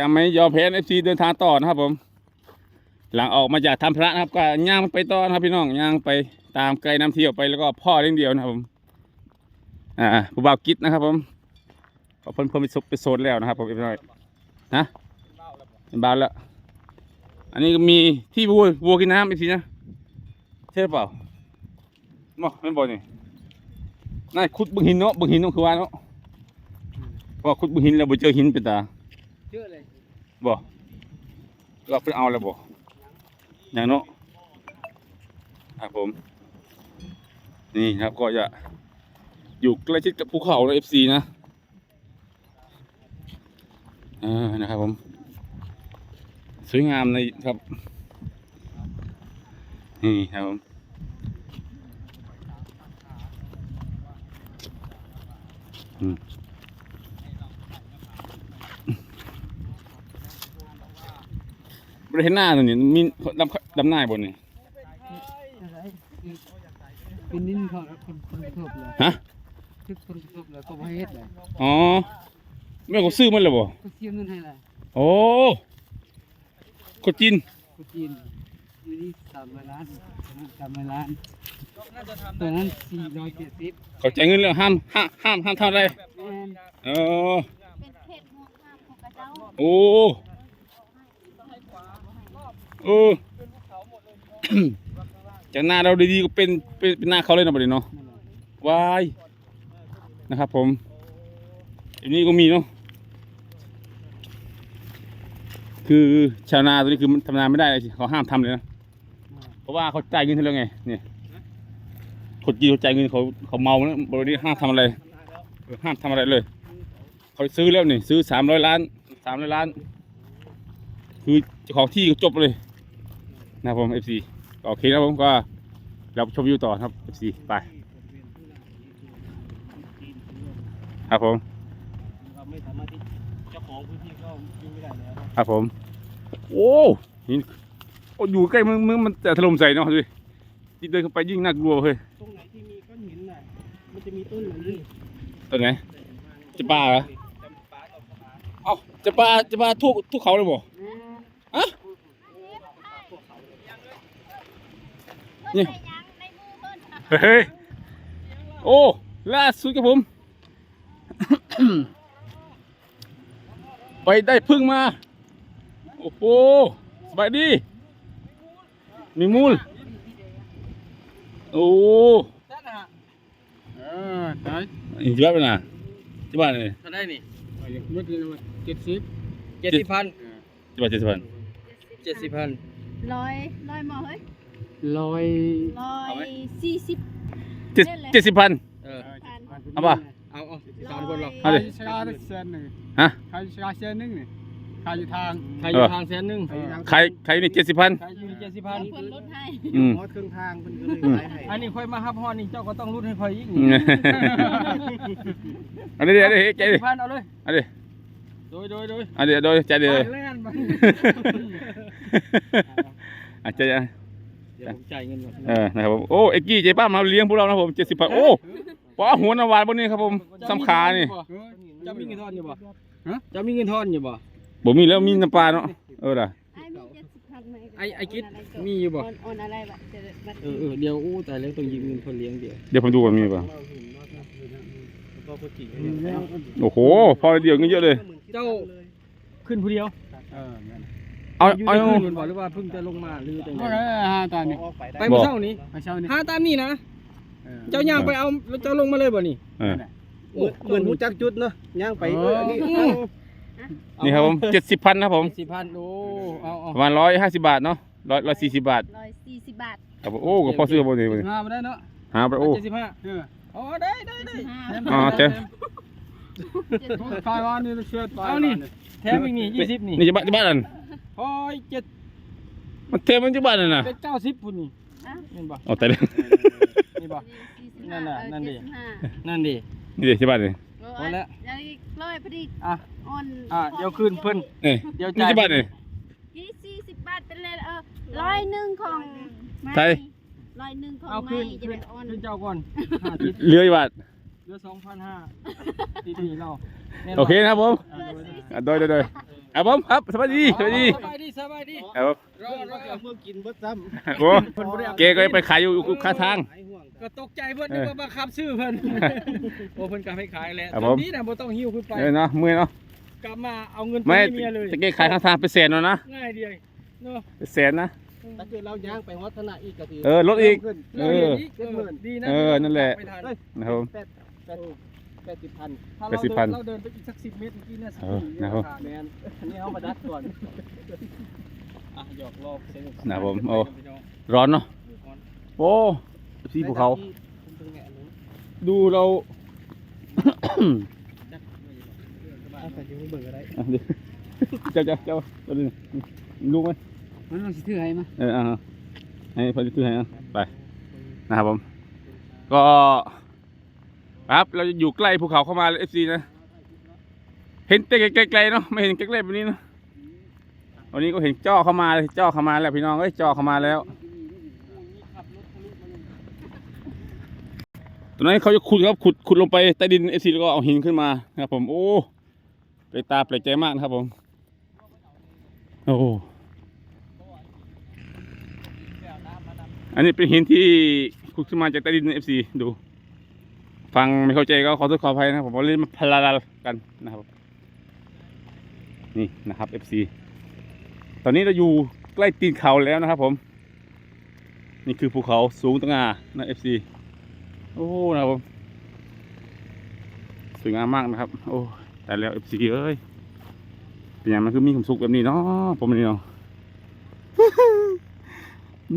ยังไม่ยอมแพ้เอฟซีเดินทางต่อนะครับผม หลังออกมาจากทำพระนะครับ ก็ย่างไปต่อนะครับพี่น้องย่างไปตามไกลน้ำเที่ยวไปแล้วก็พ่อเลี้ยงเดียวนะครับผมอ่าผู้บ่าวกิจนะครับผมเพิ่นเพิ่นไปซุกไปโซนแล้วนะครับผมเรียบร้อยนะเป็นบ้านแล้ว อันนี้ก็มีที่วัววัวกินน้ำอีกทีนะใช่หรือเปล่าบ่ไม่นบ่นี่นายขุดบึงหินเนาะบึงหินเนาะคือว่าเนาะพราะว่าขุดบึงหินแล้วบ่เจอหินเป็นตา บ่เราเพิ่งเอาแล้วบ่อย่างเนาะครับผม นี่ครับก็จะอยู่ใกล้ชิดกับภูเขาเลย FC นะเออนะครับผม สวยงามในครับ นี่ครับผมอืม บริเห็นหน้าตัวนี้มีดำดำหน้าบนนี่อะไรเป็นนินเขาคนคนทุบเลยฮะทึกคนทุบเลยก็บ่เฮ็ดเลยอ๋อแม่ก็ซื้อมันแล้วบ่ก็เสียเงินให้เลยโอ้คนจีนกูจีนอยู่นี่สามร้อยล้านสามร้อยล้านตัวนั้นสี่ร้อยเจ็ดสิบเขาจ่ายเงินแล้วห้ามห้ามห้ามห้ามทำอะไรแม่นเออเป็นเพจหัวข้ามของกระ เจ้าโอ้โอ้จากหน้าเราดีๆก็เป็นเป็นเป็นหน้าเขาเลยนะประเดี๋ยวเนาะนั่นแหละวายนะครับ ผมอันนี้ก็มีเนาะคือชาวนาตัวนี้คือมันทำนาไม่ได้เลยสิเขาห้ามทำเลยนะเพราะว่าเขาจ่ายเงินให้แล้วไงเนี่ยคนจีนเขาจ่ายเงินเขาเขาเมาแล้วบริษัทห้ามทำอะไรเออห้ามทำอะไรเลยเขาซื้อแล้วนี่ซื้อสามร้อยล้านสามร้อยล้าน คือเจ้าของที่ก็จบเลย นะครับผมเอฟซีโอเคนะครับผมก็เราชมวิวต่อครับเอฟซีไปครับผมเราไม่สามารถที่เจ้าของพื้นที่ก็ยิงไม่ได้แล้วครับผม โอ้หินโอ้อยู่ใกล้มึงมึงมันจะถล่มใส่เนาะดูดิยิ่งเดินเข้าไปยิ่งน่ากลัวเฮ้ยตรงไหนที่มีก้อนหินน่ะมันจะมีต้นเหล่านี้ต้นไหนจะปลาเหรอเอ้าจะปลาจะปลาทุกทุกเขาเลยบ่ฮะ นี่เพิ่นไปยังในมือเพิ่นน่ะเฮ้ยโอ้ล่าสุดครับผม ไปได้พึ่งมา โอ้โหสบายดี มีมูล โอ้นั่นน่ะเออได้ยที่บ้านเป็นไงที่บ้านเลยเท่าได้นี่เมื่อกี้เจ็ดสิบเจ็ดสิบพันที่บ้านเจ็ดสิบพันเจ็ดสิบพันร้อยร้อยหมอเฮ้ย ร้อยร้อยสี่สิบเจ็ดเจ็ดสิบพัน เออพันเอาป่ะ เอาเอาสามคนหรอกเอาดิ ใครชาได้เซนหนึ่งฮะ ใครชาเซนหนึ่งนี่ใครอยู่ทางใครอยู่ทางแสนหนึ่งใครอยู่ทางใครใครนี่เจ็ดสิบพัน ใครอยู่เจ็ดสิบพันเพิ่นลดให้อืมหมดครึ่งทางเป็นก็เลยอืมขายให้อันนี้ค่อยมาฮับฮอนนี่เจ้าก็ต้องรุดให้ค่อยอีกเอาดิเอาดิใจดิพันเอาเลยเอาดิโดยโดยโดยเอาดิโดยใจดิเลยไปเล่นไปอาจจะ เดี๋ยวผมจ่ายเงินก่อนเออนะครับผมโอ้เอ็กกี้เจ๊ป้ามาเลี้ยงพวกเรานะครับผมเจ็ดสิบพันโอ้ปอหัวนาวานบนนี้ครับผมสำขานี่เออเจ้ามีเงินทอนอยู่บ่ฮะเจ้ามีเงินทอนอยู่บ่บ่มีแล้วมีน้ำปลาเนาะเออล่ะไอ้มีเจ็ดสิบพันไหมไอ้ไอ้กิ๊ดมีอยู่บ่โอนโอนอะไรแบบจะบัตรเออเออเดี๋ยวอู้แต่แล้วต้องยืมเงินคนเลี้ยงเดี๋ยวเดี๋ยวผมดูก่อนมีป่ะก็พอจีโอ้โหพอเดียวเงินเยอะเลย เจ้าขึ้นผู้เดียวเอองั้น เอาอยู่เอาในคืนมันบ่หรือว่าเพิ่งจะลงมาหรือจังไงก็ได้ห้าตานี่ไปเมื่อเช้านี้ไปเช้านี่หาตามนี่นะเออเจ้าย่างไปเอาแล้วเจ้าลงมาเลยบ่นี่เออโอ้เหมือนรู้จักจุดเนาะย่างไปเออนี่ครับผมเจ็ดสิบพันครับผมสี่พันโอ้เอาเอาประมาณร้อยห้าสิบบาทเนาะร้อยร้อยสี่สิบบาทร้อยสี่สิบบาทครับผมโอ้ก็พอซื้อบ่ดีบ่ดีห้ามาได้เนาะหาไปโอ้เจ็ดสิบห้าเอออ๋อได้ได้ได้สิบห้าอ๋อเจ๊เจ็ดสิบห้าขายวันนี้เชื่อตายเอานี่แถมอีกนี่ยี่สิบนี่นี่จะบ้านจะบ้านนั่นโอ้ยเจ็ดมันเทมันจะบ้านนั่นน่ะเป็นเก้าสิบพุ่นนี่อะนี่บ่เอาแต่เด้อนี่บ่สี่สิบนั่ห้านน่ะเออนั่นดิเจ็ดสิบห้านั่นดินี่เดี๋ยวที่บ้านนี่พอแล้วแล้วอีกร้อยพอดีอะโอนอะเดี๋ยวคืนเพิ่นเอ้ยเดี๋ยวนี่จ่ายที่บ้านนี่ยี่สี่สิบบาทเป็นเลยเออร้อยหนึ่งของไม่ไทยร้อยหนึ่งของเอาไม่คืนจะคืไปนโอนคืนเจ้าก่อนห้าทิศเหลืออีกบาทเหลือสองพันห้าที่ที่เราแน่นนโอเคนะครับผมอะโดยโดยอะโดยโดยโดย ครับผมครับสวัสดีสวัสดีสบายดีสบายดีครับผมรอรอเมื่อกินเบิดซ้โอ้เกก็ไปขายอยู่อยู่ข้างทางก็ตกใจเพิ่นนึกว่าบังคับชื่อเพิ่นโอ้เพิ่นก็ให้ขายแล้วครับตผอมนนี้น่ะบ่ต้องหิ้วขึ้นไปเออเนาะมือเนาะกลับมาเอาเงินไปไม่ให้เมียเลยตะเกียขายข้างทางเป็นแสนแล้วนะง่ายเดียวเนาะเป็นแสนนะ ถ้าเกิดเราย่างไปวัฒนะอีกก็คือเออลดอีกขึ้น เออเออดีนะเออนั่นแหละ ไม่ทัน นะครับผม แปดแปด แปดสิบพันถ้าแปเราดสิบเดิพันนเราเดินไปอีกสัก10เมตรเมื่อกี้น่าสิเออนะครับแมนอันนี้เอามาดัดก่อนอะหยอกล้อสนุกนะครับผมโอ้พี่น้องร้อนเนาะโอ้ที่ภูเขาดูเรา เอาใส่อยู่เบิ่งอะไรอะเดี๋ยวเจ้าเจ้าเจ้าตัวนี้ลูกไหมมันต้องสิถือให้มาเอออ่าให้พอดีซื้อให้อะไปนะครับผม ก็ ครับเราจะอยู่ใกล้ภูเขาเข้ามาเอฟซีนะ เห็นแต่ไกลๆเนาะไม่เห็นใกล้ๆแบบนี้เนาะวันนี้ก็เห็นจ้อเข้ามาเลยจ้อเข้ามาแล้วพี่น้องเอ้ยจ้อเข้ามาแล้วตรงนั้นเขาจะขุดครับขุดขุดลงไปใต้ดินเอฟซีแล้วก็เอาหินขึ้นมาครับ ผมโอ้ไปลกตาแปลกใจมากนะครับผมโอ้อันนี้เป็นหินที่ขุดขึ้นมาจากใต้ดินเอฟซีดู ฟังไม่เข้าใจก็ขอโทษขออภัยนะผมเล่นมาพลาลกันนะครับ นี่นะครับ FC ตอนนี้เราอยู่ใกล้ตีนเขาแล้วนะครับ ผม นี่คือภูเขาสูงตั้งงานะ FC โอ้นะครับผมสวยงามมากนะครับ โอ้แต่แล้ว FC เอ้ยเป็นอย่างมันคือมีความสุขแบบนี้เนาะผมนี่เนาะ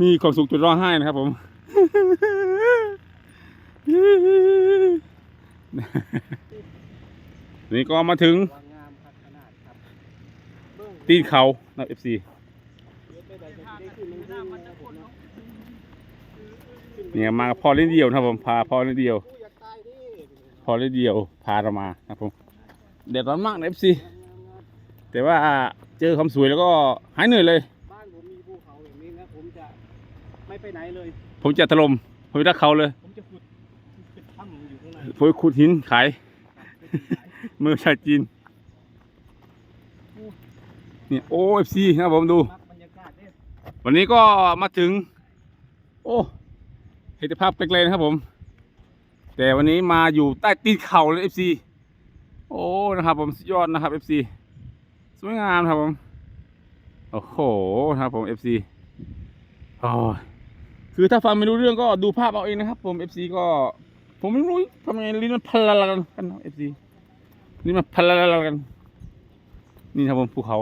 มีความสุขจนร้องไห้นะครับผม นี่ก็มาถึงวางงามครับขนาดครับตีนเขานะ FC เนี่ยมากับพอเล่นเดียวนะครับผมพาพอเล่นเดียวผู้อยากตายดิพอเล่นเดียว พาเรามานะครับผมเด็ดร้อนมากนะ FC แต่ว่าเจอความสวยแล้วก็หายเหนื่อยเลยบ้านผมมีภูเขาอย่างนี้นะผมจะไม่ไปไหนเลย ผมจะถล่มผมจะรักเขาเลย ผมจะขุดเป็นถ้ำ อยู่ข้างในผมขุดหินขายมือชาจีน เนี่ยโอ้ FC นะครับผมดู วันนี้ก็มาถึง โอ้เห็นภาพไกลๆนะครับผม แต่วันนี้มาอยู่ใต้ตีนเขาเลยเอฟซีโอ้นะครับผมยอดนะครับเอฟซีสวยงามครับผม โอ้โหนะครับผมเอฟซีอ้ยคือถ้าฟังไม่รู้เรื่องก็ดูภาพเอาเองนะครับผมเอฟซีก็ ผมไม่รู้ทำไงลิ้นมันพลาลากันเอฟซีลิ้นมันพลาลกัน นี่ครับผมภูเข่า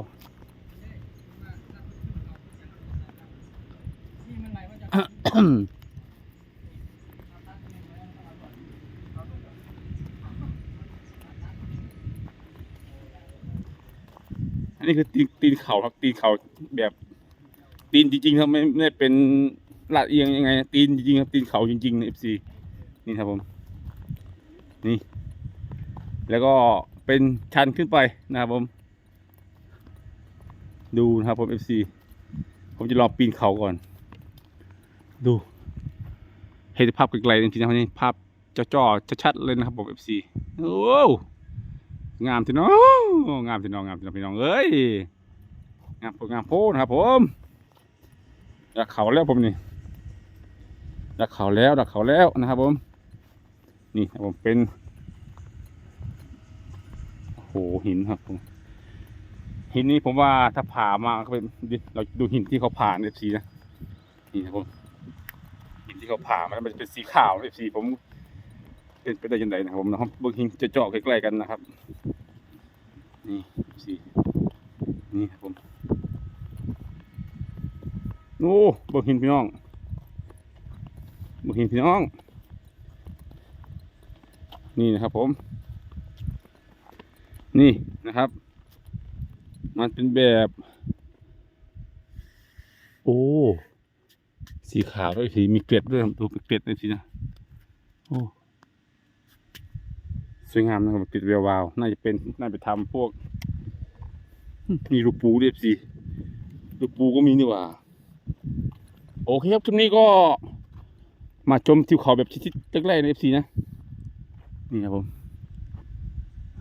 อันนี้คือตีนตีนเขาครับตีนเขาแบบตีนจริงๆครับไม่ไม่เป็นลาดเอียงยังไง ตีนจริงๆครับตีนเขาจริงๆเอฟซี นี่ครับผม นี่ แล้วก็เป็นชันขึ้นไปนะครับผม ดูนะครับผมเอฟซีผมจะลองปีนเขาก่อน ดู เห็นภาพไกลๆจริงๆนะครับนี่ภาพจ่อๆชัดๆเลยนะครับผมเอฟซีโอ้งามทีน้องงามทีน้องงามทีน้องพี่น้องเอ้ยงามโพงามโพนะครับผมดักเขาแล้วผมนี่ดักเขาแล้วดักเขาแล้วนะครับผม นี่ผมเป็นโหหินครับผมหินนี้ผมว่าถ้าผ่ามาก็เป็นเราดูหินที่เขาผ่าเอฟซีนะนี่ครับผมหินที่เขาผ่ามันเป็นสีขาวเอฟซีผมเป็นไปได้ยังไงนะครับผมนะครับบางหินจะเจาะใกล้ๆกันนะครับ นี่สีนี่ครับผมโอ้บางหินพี่น้องบางหินพี่น้อง นี่นะครับผม นี่นะครับ มันเป็นแบบ โอ้ สีขาวด้วยสีมีเกล็ดด้วยครับดูเป็นเกล็ดเลยสินะ โอ้สวยงามนะครับติดแวววาว น่าจะเป็น น่าไปทำพวก มีรูปูเรียบสิรูปูก็มีนี่ว่า โอเคครับคลิปนี้ก็ มาชมทิวเขาแบบชิดๆใกล้ๆในเอฟซีนะ นี่ครับผม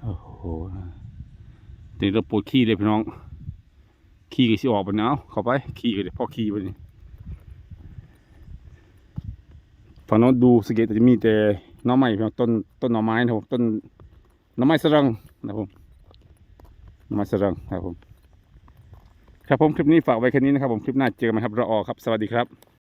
โอ้โหตีเราปวดขี้เลยพี่น้อง ขี่ก็สิออกบนเนาะเข้าไป ขี่ก็เดี๋ยวพอขี่ไปนี่ฝั่งโน้นดูสเก็ตจะมีแต่น้อไม้พี่น้องต้นต้นหน่อไม้นะครับผมต้นหน่อไม้สรังนะครับผมหน่อไม้สรังครับผม ครับผมคลิปนี้ฝากไว้แค่นี้นะครับผมคลิปหน้าเจอกันใหม่ครับรออครับ สวัสดีครับ